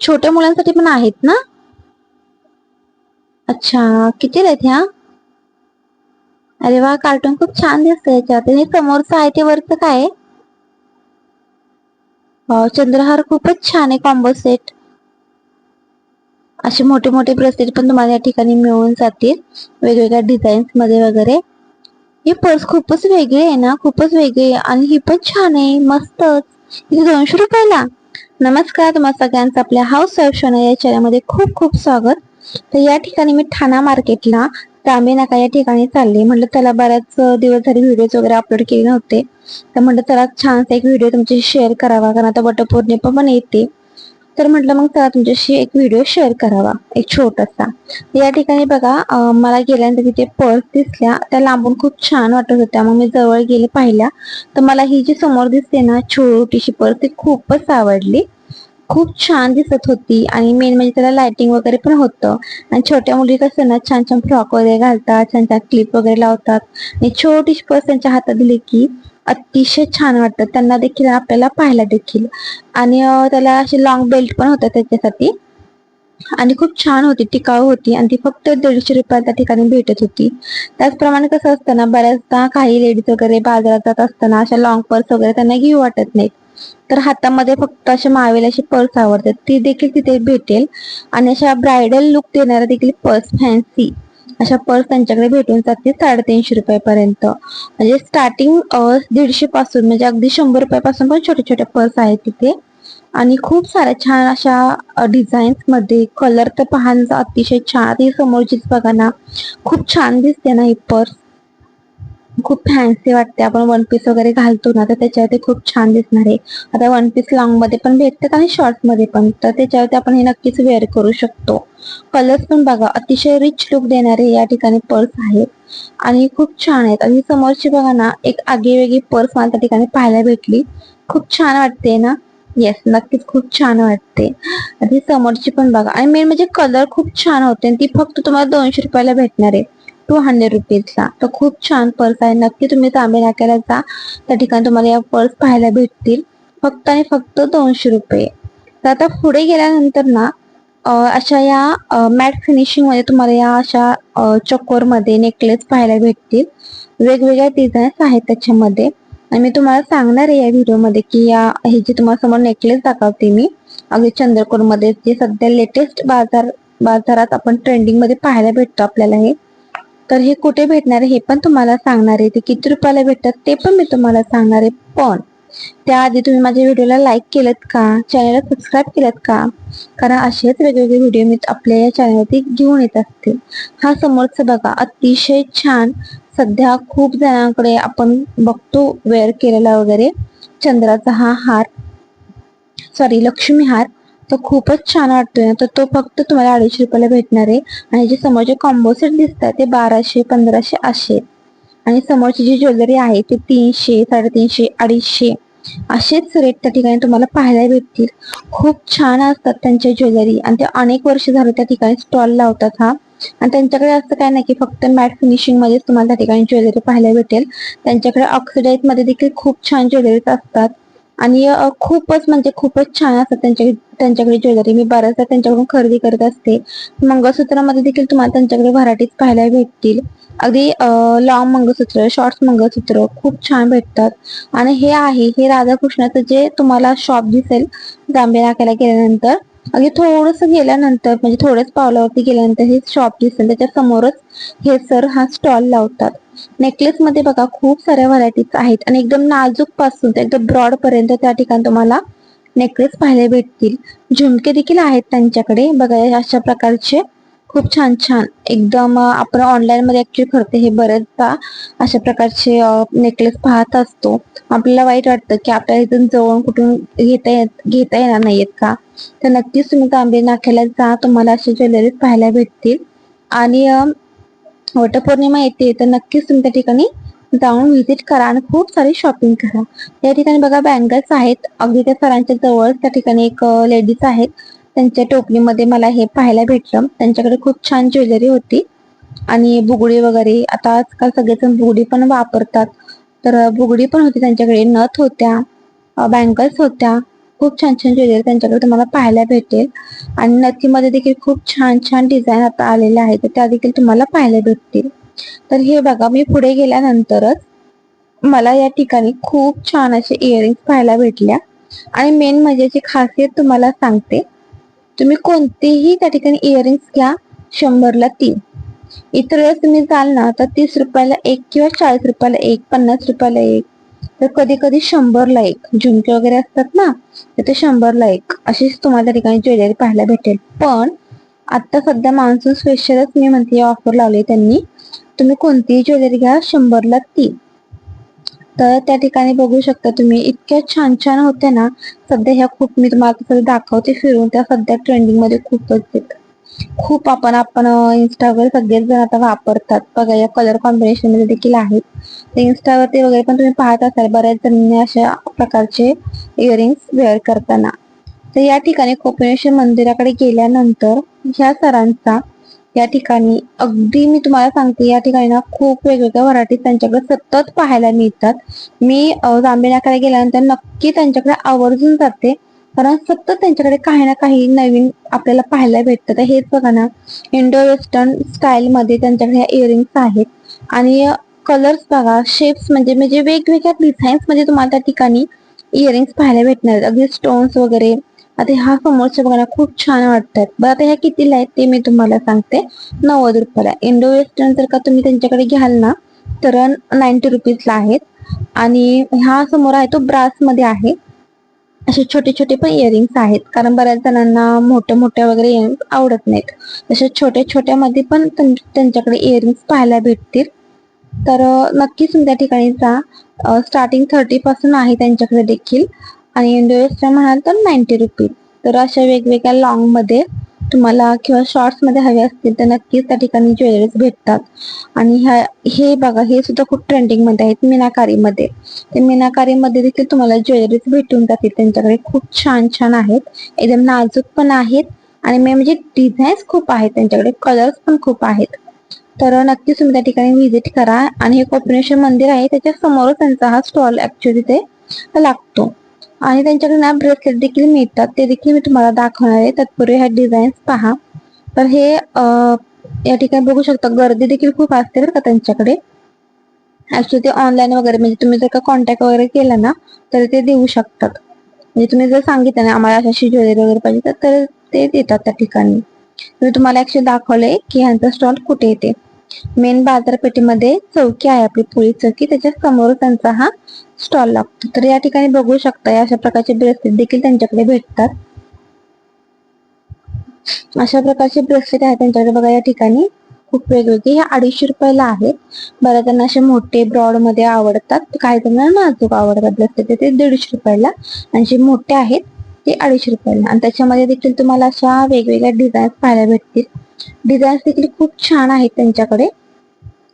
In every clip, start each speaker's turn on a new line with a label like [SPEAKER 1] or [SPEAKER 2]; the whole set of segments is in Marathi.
[SPEAKER 1] छोट्या मुलांसाठी पण आहेत ना? अच्छा किती आहेत ह्या? अरे वा कार्टून खूप छान दिसतंय याच्यात. आणि समोरचं आहे ते वरचं काय? चंद्रहार खूपच छान आहे कॉम्बो सेट असे मोठे मोठे ब्रेसलेट पण तुम्हाला या ठिकाणी मिळून जातील. वेगवेगळ्या डिझाईन्समध्ये वगैरे. ही पर्स खूपच वेगळी आहे ना? खूपच वेगळी. आहे आणि ही पण छान आहे. मस्तच. दोनशे रुपयाला? नमस्कार तुम्हाला सगळ्यांचं आपल्या हाऊस वाईफ शोना या चॅनलमध्ये खूप खूप स्वागत. तर या ठिकाणी मी ठाणा मार्केटला तांबे नाका या ठिकाणी चालले. म्हटलं त्याला बऱ्याच दिवस झाले व्हिडिओज वगैरे अपलोड केले नव्हते. तर म्हटलं त्याला छानसा एक व्हिडिओ तुमच्याशी शेअर करावा कारण आता वटपौर्णिमा पण येते. तर म्हटलं मग त्याला तुमच्याशी एक व्हिडिओ शेअर करावा एक छोटासा. या ठिकाणी बघा मला गेल्यानंतर तिथे पर्स दिसल्या त्या लांबून खूप छान वाटत होत्या. मग मी जवळ गेले पाहिल्या. तर मला ही जी समोर दिसते ना छोटीशी पर्स ती खूपच आवडली. खूप छान दिसत होती आणि मेन म्हणजे त्याला लाइटिंग वगैरे पण होतं. आणि छोट्या मुली कसं ना छान छान फ्रॉक वगैरे घालतात छान छान क्लिप वगैरे लावतात. आणि छोटीशी पर्स त्यांच्या हातात दिली की अतिशय छान वाटतं. त्यांना देखील आपल्याला पाहायला देखील. आणि त्याला असे लॉंग बेल्ट पण होता त्याच्यासाठी. आणि खूप छान होती टिकाऊ होती. आणि ती फक्त दीडशे रुपयाला त्या ठिकाणी भेटत होती. त्याचप्रमाणे कसं असतं ना बऱ्याचदा काही लेडीज वगैरे बाजारात जात असताना अशा लॉंग पर्स वगैरे त्यांना घेऊ वाटत नाहीत. तर हातामध्ये फक्त असे मावेल अशी पर्स आवडतात. ती देखील तिथे भेटेल. आणि अशा ब्रायडल लुक देणाऱ्या देखील पर्स फॅन्सी अशा पर्स त्यांच्याकडे भेटून जाते साडेतीनशे रुपयापर्यंत. म्हणजे स्टार्टिंग दीडशे पासून म्हणजे अगदी शंभर रुपयापासून पण छोटे छोटे पर्स आहेत तिथे. आणि खूप साऱ्या छान अशा डिझाईन्समध्ये कलर तर पाहण्याचा अतिशय छान. ही समोरचीच बघा ना खूप छान दिसते ना ही पर्स. खूप फॅन्सी वाटते आपण वन पीस वगैरे घालतो ना तर त्याच्यावरती खूप छान दिसणार आहे. आता वन पीस लॉंगमध्ये पण भेटतात आणि शॉर्टमध्ये पण. तर त्याच्यावरती आपण हे नक्कीच वेअर करू शकतो. कलर्स पण बघा अतिशय रिच लुक देणारे या ठिकाणी पर्स आहेत. आणि खूप छान आहेत. आणि समोरची बघा ना एक आगीवेगळी पर्स मला त्या ठिकाणी पाहायला भेटली. खूप छान वाटते ना? येस नक्कीच खूप छान वाटते आणि समोरची पण बघा. आणि मेन म्हणजे कलर खूप छान होते. आणि ती फक्त तुम्हाला दोनशे रुपयाला भेटणार आहे. टू हंड्रेड रुपीजला. तर खूप छान पर्स आहे. नक्की तुम्ही तांबे नाक्याला जा. त्या ठिकाणी तुम्हाला या पर्स पाहायला भेटतील. फक्त आणि फक्त दोनशे रुपये. तर आता पुढे गेल्यानंतर ना अशा या मॅट फिनिशिंगमध्ये तुम्हाला या अशा चकोरमध्ये नेकलेस पाहायला भेटतील. वेगवेगळ्या डिझाईन्स आहेत त्याच्यामध्ये. आणि मी तुम्हाला सांगणार आहे या व्हिडिओमध्ये की या हे जे तुम्हाला समोर नेकलेस दाखवते मी अगदी चंद्रकोरमध्ये जे सध्या लेटेस्ट बाजार बाजारात आपण ट्रेंडिंगमध्ये पाहायला भेटतो आपल्याला हे. तर हे कुठे भेटणार आहे हे पण तुम्हाला सांगणार आहे. ते किती रुपयाला भेटतात ते पण मी तुम्हाला सांगणार आहे. पण त्याआधी तुम्ही माझ्या व्हिडिओला लाईक केलं का? चॅनलला सबस्क्राईब केलं का? कारण असेच वेगवेगळे व्हिडिओ मी आपल्या या चॅनलवरती घेऊन येत असते. हा समोरचा बघा अतिशय छान. सध्या खूप जणांकडे आपण बघतो वेअर केलेला वगैरे. चंद्राचा हा हार सॉरी लक्ष्मी हार. तो खूपच छान वाटतोय ना. तर तो फक्त तुम्हाला अडीचशे रुपयाला भेटणार आहे. आणि जे समोरचे कॉम्बो सेट दिसतात ते बाराशे पंधराशे असे. आणि समोरची जी ज्वेलरी आहे ती तीनशे साडेतीनशे अडीचशे असेच रेट त्या ठिकाणी तुम्हाला पाहायला भेटतील. खूप छान असतात त्यांच्या ज्वेलरी आणि ते अनेक वर्ष झाले त्या ठिकाणी स्टॉल लावतात हा. आणि त्यांच्याकडे असं काय नाही की फक्त मॅट फिनिशिंग मध्येच तुम्हाला त्या ठिकाणी ज्वेलरी पाहायला भेटेल. त्यांच्याकडे ऑक्सिडाईजमध्ये देखील खूप छान ज्वेलरीज असतात. आणि खूपच म्हणजे खूपच छान असतात त्यांच्या त्यांच्याकडे ज्वेलरी. मी बऱ्याचदा त्यांच्याकडून खरेदी करत असते. मंगळसूत्रामध्ये देखील तुम्हाला त्यांच्याकडे व्हरायटीज पाहायला भेटतील. अगदी लॉंग मंगळसूत्र शॉर्ट्स मंगळसूत्र खूप छान भेटतात. आणि हे आहे हे राधाकृष्णाचं जे तुम्हाला शॉप दिसेल जांभे नाक्याला गेल्यानंतर अगदी थोडस गेल्यानंतर म्हणजे थोड्याच पावलावरती गेल्यानंतर हे शॉप दिसेल. त्याच्या समोरच हे सर हा स्टॉल लावतात. नेकलेस मध्ये बघा खूप साऱ्या व्हरायटीज आहेत. आणि एकदम नाजूकपासून ते एकदम ब्रॉड पर्यंत त्या ठिकाणी तुम्हाला नेकलेस पाहायला भेटतील. झुमके देखील आहेत त्यांच्याकडे. बघा अशा प्रकारचे खूप छान छान. एकदम आपण ऑनलाईन मध्ये ऍक्च्युली करते हे बरेचदा अशा प्रकारचे नेकलेस पाहत असतो. आपल्याला वाईट वाटतं की आपल्याला इथून जवळ कुठून घेता येत घेता येणार नाहीयेत का? तर नक्कीच तुम्ही तांबे नाक्याला जा तुम्हाला असे ज्वेलरीज पाहायला भेटतील. आणि वटपौर्णिमा येते तर नक्कीच तुम्ही त्या ठिकाणी जाऊन व्हिजिट करा आणि खूप सारी शॉपिंग करा. या ठिकाणी बघा बँगल्स आहेत. अगदी त्या सरांच्या जवळ त्या ठिकाणी एक लेडीज आहेत. त्यांच्या टोपलीमध्ये मला हे पाहायला भेटलं. त्यांच्याकडे खूप छान ज्वेलरी होती. आणि बुगडी वगैरे आता आजकाल सगळेजण बुगडी पण वापरतात. तर बुगडी पण होती त्यांच्याकडे नथ होत्या बँगल्स होत्या. खूप छान छान ज्वेलरी त्यांच्याकडे तुम्हाला पाहायला भेटेल. आणि नथीमध्ये देखील खूप छान छान डिझाईन आता आलेले आहेत. तर त्या देखील तुम्हाला पाहायला भेटतील. तर हे बघा मी पुढे गेल्यानंतरच मला या ठिकाणी खूप छान असे इयरिंग्स पाहायला भेटल्या. आणि मेन म्हणजे खासियत तुम्हाला सांगते तुम्ही कोणतेही त्या ठिकाणी इयरिंग्स घ्या शंभरला तीन. इतर वेळेस तुम्ही जाल ना तर तीस रुपयाला एक किंवा चाळीस रुपयाला एक पन्नास रुपयाला एक. तर कधी कधी शंभरला एक. झुमके वगैरे असतात ना तर ते शंभरला एक. अशीच तुम्हाला त्या ठिकाणी ज्वेलरी पाहायला भेटेल. पण आता सध्या मान्सून स्पेशलच मी म्हणते ऑफर लावली त्यांनी. तुम्ही कोणतीही ज्वेलरी घ्या शंभरला तीन. तर त्या ठिकाणी बघू शकता तुम्ही इतक्या छान छान होत्या ना. सध्या ह्या खूप मी तुम्हाला दाखवते फिरून त्या सध्या ट्रेंडिंगमध्ये खूपच आहेत. खूप आपण आपण इन्स्टावर सगळेच जण आता वापरतात. बघा या कलर कॉम्बिनेशनमध्ये देखील आहेत. तर इन्स्टावरती वगैरे पण तुम्ही पाहत असाल बऱ्याच जणांनी अशा प्रकारचे इयरिंग्स वेअर करताना. तर या ठिकाणी कोपिनेश्वर मंदिराकडे गेल्यानंतर ह्या सरांचा या ठिकाणी अगदी मी तुम्हाला सांगते या ठिकाणी ना खूप वेगवेगळ्या व्हरायटीज त्यांच्याकडे सतत पाहायला मिळतात. मी जांभेण्याकडे गेल्यानंतर नक्की त्यांच्याकडे आवर्जून जाते. कारण सतत त्यांच्याकडे काही ना काही नवीन आपल्याला पाहायला भेटतं. तर हेच बघा ना इंडो वेस्टर्न स्टाईलमध्ये त्यांच्याकडे ह्या इयरिंग्स आहेत. आणि कलर्स बघा शेप्स म्हणजे म्हणजे वेगवेगळ्या डिझाईन्समध्ये तुम्हाला त्या ठिकाणी इयरिंग्स पाहायला भेटणार आहेत. अगदी स्टोन्स वगैरे आता ह्या समोरच्या बघायला खूप छान वाटतात. बरं आता ह्या कितीला आहेत ते मी तुम्हाला सांगते. नव्वद रुपयाला. इंडो वेस्टर्न जर का तुम्ही त्यांच्याकडे घ्याल ना तर नाईन्टी रुपीजला आहेत. आणि ह्या समोर आहे तो ब्रासमध्ये आहे. असे छोटे छोटे पण इयरिंग्स आहेत. कारण बऱ्याच जणांना मोठ्या मोठ्या वगैरे इयरिंग्स आवडत नाहीत. तसे छोट्या छोट्या मध्ये पण त्यांच्याकडे इयरिंग्स पाहायला भेटतील. तर नक्कीच त्या ठिकाणी जा. स्टार्टिंग थर्टी पासून आहे त्यांच्याकडे देखील. आणि इंडो म्हणाल तर नाईन्टी रुपीज तर अशा वेगवेगळ्या लॉंगमध्ये तुम्हाला किंवा शॉर्ट्समध्ये हवे असतील तर नक्कीच त्या ठिकाणी ज्वेलरीज भेटतात. आणि ह्या हे बघा हे सुद्धा खूप ट्रेंडिंगमध्ये आहेत मीनाकारीमध्ये ते मीनाकारी मध्ये देखील तुम्हाला ज्वेलरीज भेटून जातील. त्यांच्याकडे खूप छान छान आहेत. एकदम नाजूक पण आहेत. आणि मेन म्हणजे डिझाईन्स खूप आहेत. त्यांच्याकडे कलर्स पण खूप आहेत. तर नक्कीच तुम्ही त्या ठिकाणी व्हिजिट करा. आणि हे कोपिनेश्वर मंदिर आहे. त्याच्या समोरच त्यांचा हा स्टॉल ऍक्च्युअली ते लागतो. आणि त्यांच्याकडे ना ब्रेसलेट देखील मिळतात. ते देखील मी तुम्हाला दाखवणार आहे. तत्पूर्वी ह्या डिझाईन्स पहा. तर हे या ठिकाणी बघू शकता गर्दी देखील खूप असते बरं का त्यांच्याकडे. ऍक्च्युली ते ऑनलाईन वगैरे म्हणजे तुम्ही जर का कॉन्टॅक्ट वगैरे केला ना तर ते देऊ शकतात. म्हणजे तुम्ही जर सांगितलं ना आम्हाला अशी ज्वेलरी वगैरे पाहिजे तर ते देतात त्या ठिकाणी. मी तुम्हाला ऍक्च्युली दाखवलंय की ह्यांचा स्टॉल कुठे येते मेन बाजारपेठेमध्ये चौकी आहे आपली पोळी चौकी. त्याच्यासमोर त्यांचा हा स्टॉल लागतो. तर या ठिकाणी बघू शकता अशा प्रकारचे ब्रेसलेट देखील त्यांच्याकडे भेटतात. अशा प्रकारचे ब्रेसलेट आहेत त्यांच्याकडे. बघा या ठिकाणी खूप वेगवेगळे. हे अडीचशे रुपयाला आहेत. बऱ्याच जणांना असे मोठे ब्रॉडमध्ये आवडतात. काही जणांना नाजूक आवडतात ब्रेसलेट ते दीडशे रुपयाला आणि जे मोठे आहेत ते अडीचशे रुपयाला. आणि त्याच्यामध्ये देखील तुम्हाला अशा वेगवेगळ्या डिझाईन्स पाहायला भेटतील. डिझाईन्स देखील खूप छान आहेत त्यांच्याकडे.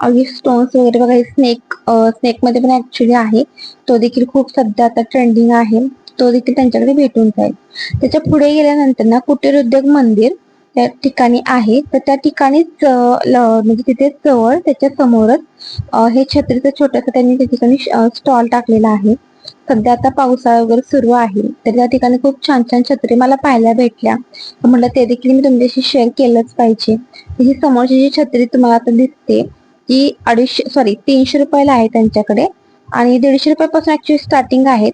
[SPEAKER 1] अगदी स्टोन्स वगैरे बघा स्नेक स्नेकमध्ये पण ऍक्च्युली आहे. तो देखील खूप सध्या आता ट्रेंडिंग आहे. तो देखील त्यांच्याकडे भेटून जाईल. त्याच्या पुढे गेल्यानंतर ना कुटीर उद्योग मंदिर त्या ठिकाणी आहे. तर त्या ठिकाणी म्हणजे तिथे जवळ त्याच्या समोरच हे छत्रीचं छोटस त्यांनी त्या ठिकाणी स्टॉल टाकलेला आहे. सध्या आता पावसाळा वगैरे सुरू आहे. तर त्या ठिकाणी खूप छान छान छत्री मला पाहायला भेटल्या. म्हटलं ते देखील मी तुमच्याशी शेअर केलंच पाहिजे. ही समोरची जी छत्री तुम्हाला आता दिसते ती अडीचशे सॉरी तीनशे रुपयाला आहे त्यांच्याकडे. आणि दीडशे रुपयापासून ऍक्च्युअली स्टार्टिंग आहेत.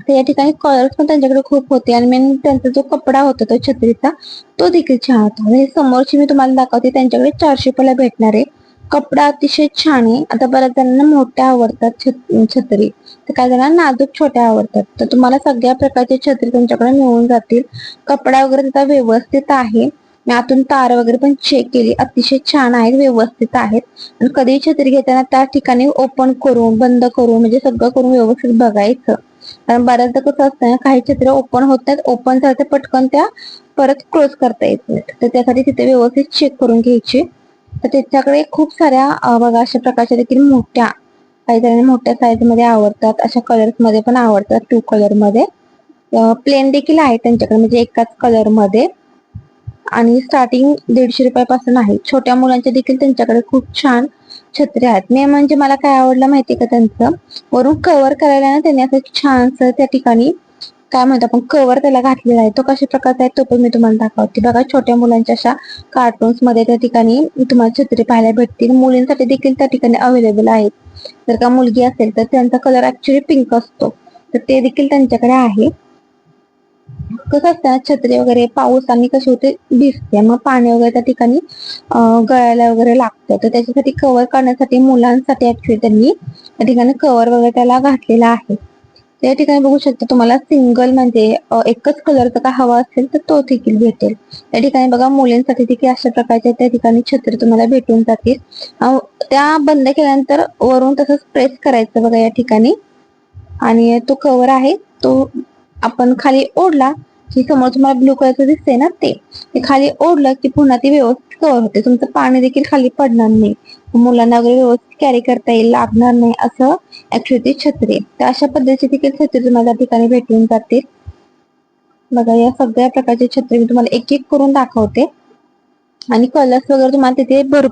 [SPEAKER 1] तर या ठिकाणी कलर्स पण त्यांच्याकडे खूप होते. आणि मेन त्यांचा जो कपडा होता तो छत्रीचा तो देखील छान होता. हे समोरची मी तुम्हाला दाखवते त्यांच्याकडे चारशे रुपयाला भेटणार आहे. कपडा अतिशय छान आहे. आता बऱ्याच जणांना मोठ्या आवडतात छत्री. तर काही जणांना नाजूक छोट्या आवडतात. तर तुम्हाला सगळ्या प्रकारचे छत्री तुमच्याकडे मिळून जातील. कपडा वगैरे त्याचा व्यवस्थित आहे. मी आतून तार वगैरे पण चेक केली. अतिशय छान आहेत व्यवस्थित आहेत. आणि कधी छत्री घेताना त्या ठिकाणी ओपन करून बंद करून म्हणजे सगळं करून व्यवस्थित बघायचं. कारण बऱ्याचदा कसं असतं ना काही छत्री ओपन होत नाहीत ओपन झालं पटकन त्या परत क्लोज करता येत नाहीत. तर त्यासाठी तिथे व्यवस्थित चेक करून घ्यायची. तर त्याच्याकडे खूप साऱ्या बघा अशा प्रकारच्या देखील मोठ्या काही जणांना मोठ्या साईजमध्ये आवडतात. अशा कलर्समध्ये पण आवडतात टू कलरमध्ये. प्लेन देखील आहे त्यांच्याकडे म्हणजे एकाच कलरमध्ये. आणि स्टार्टिंग दीडशे रुपयापासून आहे. छोट्या मुलांच्या देखील त्यांच्याकडे खूप छान छत्री आहेत. मे म्हणजे मला काय आवडलं माहितीये का त्यांचं? वरून कव्हर करायला ना त्यांनी असं छानसं त्या ठिकाणी काय म्हणतो आपण कवर त्याला घातलेला आहे. तो कशा प्रकारचा आहे तो पण मी तुम्हाला दाखवते. बघा छोट्या मुलांच्या अशा कार्टून्समध्ये त्या ठिकाणी तुम्हाला छत्री पाहायला भेटतील. मुलींसाठी देखील त्या ठिकाणी अवेलेबल आहेत. जर का मुलगी असेल तर त्यांचा कलर ऍक्च्युली पिंक असतो. तर ते देखील त्यांच्याकडे आहे. कसं असतं छत्री वगैरे पाऊस आणि कसे होते भिजते. मग पाणी वगैरे त्या ठिकाणी गळायला वगैरे लागतं. तर त्याच्यासाठी कव्हर करण्यासाठी मुलांसाठी ऍक्च्युली त्यांनी त्या ठिकाणी कव्हर वगैरे त्याला घातलेला आहे. त्या ठिकाणी बघू शकता तुम्हाला सिंगल म्हणजे एकच कलरचा का हवा असेल तर तो देखील भेटेल. त्या ठिकाणी बघा मुलींसाठी देखील अशा प्रकारचे त्या ठिकाणी छत्री तुम्हाला भेटून जातील. त्या बंद केल्यानंतर वरून तसंच प्रेस करायचं बघा या ठिकाणी. आणि तो कव्हर आहे तो आपण खाली ओढला की समोर तुम्हाला ब्लू कलरचं दिसते ना ते. खाली ओढलं की पुन्हा ती व्यवस्थित कव्हर होते. तुमचं पाणी देखील खाली पडणार नाही. मुलांना वगैरे व्यवस्थित कॅरी करता येईल लागणार नाही असं ऍक्च्युअली ती छत्री आहे. तर अशा पद्धतीची देखील छत्री तुम्हाला त्या ठिकाणी भेटून जातील. बघा या सगळ्या प्रकारची छत्री मी तुम्हाला एक एक करून दाखवते. आणि कलर्स वगैरे तुम्हाला तिथे भरपूर